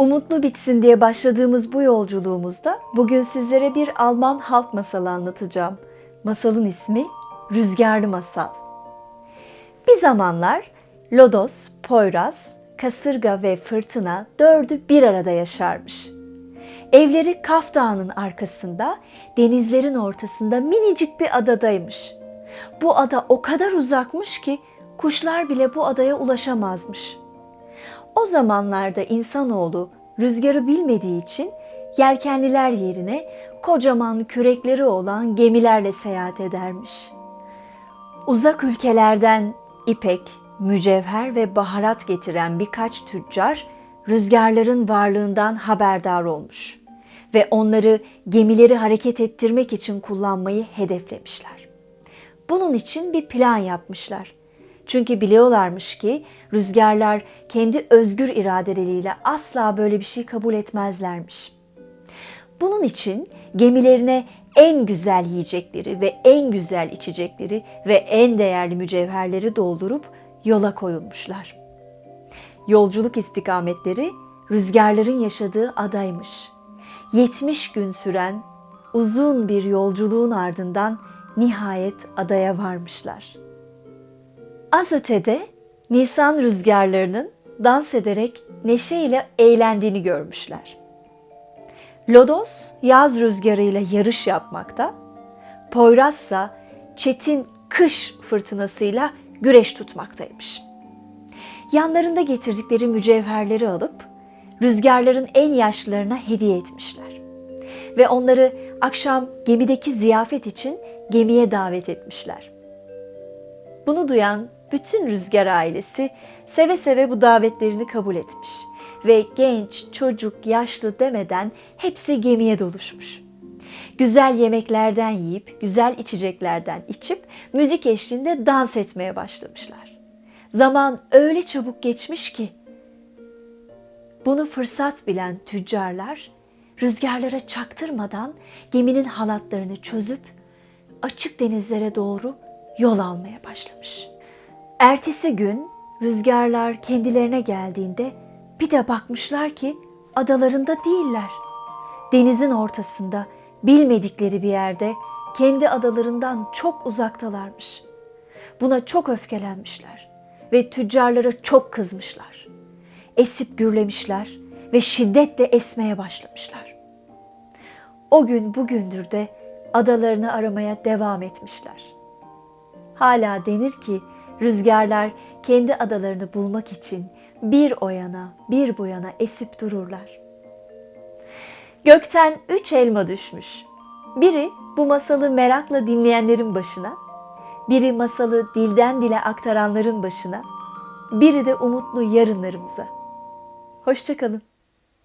Umutlu bitsin diye başladığımız bu yolculuğumuzda bugün sizlere bir Alman halk masalı anlatacağım. Masalın ismi Rüzgarlı Masal. Bir zamanlar Lodos, Poyraz, Kasırga ve Fırtına dördü bir arada yaşarmış. Evleri Kaf Dağı'nın arkasında, denizlerin ortasında minicik bir adadaymış. Bu ada o kadar uzakmış ki kuşlar bile bu adaya ulaşamazmış. O zamanlarda insanoğlu rüzgarı bilmediği için yelkenliler yerine kocaman kürekleri olan gemilerle seyahat edermiş. Uzak ülkelerden ipek, mücevher ve baharat getiren birkaç tüccar rüzgarların varlığından haberdar olmuş ve onları gemileri hareket ettirmek için kullanmayı hedeflemişler. Bunun için bir plan yapmışlar. Çünkü biliyorlarmış ki rüzgarlar kendi özgür iradeleriyle asla böyle bir şey kabul etmezlermiş. Bunun için gemilerine en güzel yiyecekleri ve en güzel içecekleri ve en değerli mücevherleri doldurup yola koyulmuşlar. Yolculuk istikametleri rüzgarların yaşadığı adaymış. 70 gün süren uzun bir yolculuğun ardından nihayet adaya varmışlar. Az ötede Nisan rüzgarlarının dans ederek neşeyle eğlendiğini görmüşler. Lodos yaz rüzgarıyla yarış yapmakta, Poyrazsa çetin kış fırtınasıyla güreş tutmaktaymış. Yanlarında getirdikleri mücevherleri alıp rüzgarların en yaşlılarına hediye etmişler. Ve onları akşam gemideki ziyafet için gemiye davet etmişler. Bunu duyan bütün rüzgar ailesi seve seve bu davetlerini kabul etmiş ve genç, çocuk, yaşlı demeden hepsi gemiye doluşmuş. Güzel yemeklerden yiyip, güzel içeceklerden içip müzik eşliğinde dans etmeye başlamışlar. Zaman öyle çabuk geçmiş ki bunu fırsat bilen tüccarlar rüzgarlara çaktırmadan geminin halatlarını çözüp açık denizlere doğru yol almaya başlamış. Ertesi gün rüzgarlar kendilerine geldiğinde bir de bakmışlar ki adalarında değiller. Denizin ortasında bilmedikleri bir yerde kendi adalarından çok uzaktalarmış. Buna çok öfkelenmişler ve tüccarlara çok kızmışlar. Esip gürlemişler ve şiddetle esmeye başlamışlar. O gün bugündür de adalarını aramaya devam etmişler. Hala denir ki rüzgarlar kendi adalarını bulmak için bir o yana bir bu yana esip dururlar. Gökten üç elma düşmüş. Biri bu masalı merakla dinleyenlerin başına, biri masalı dilden dile aktaranların başına, biri de umutlu yarınlarımıza. Hoşçakalın.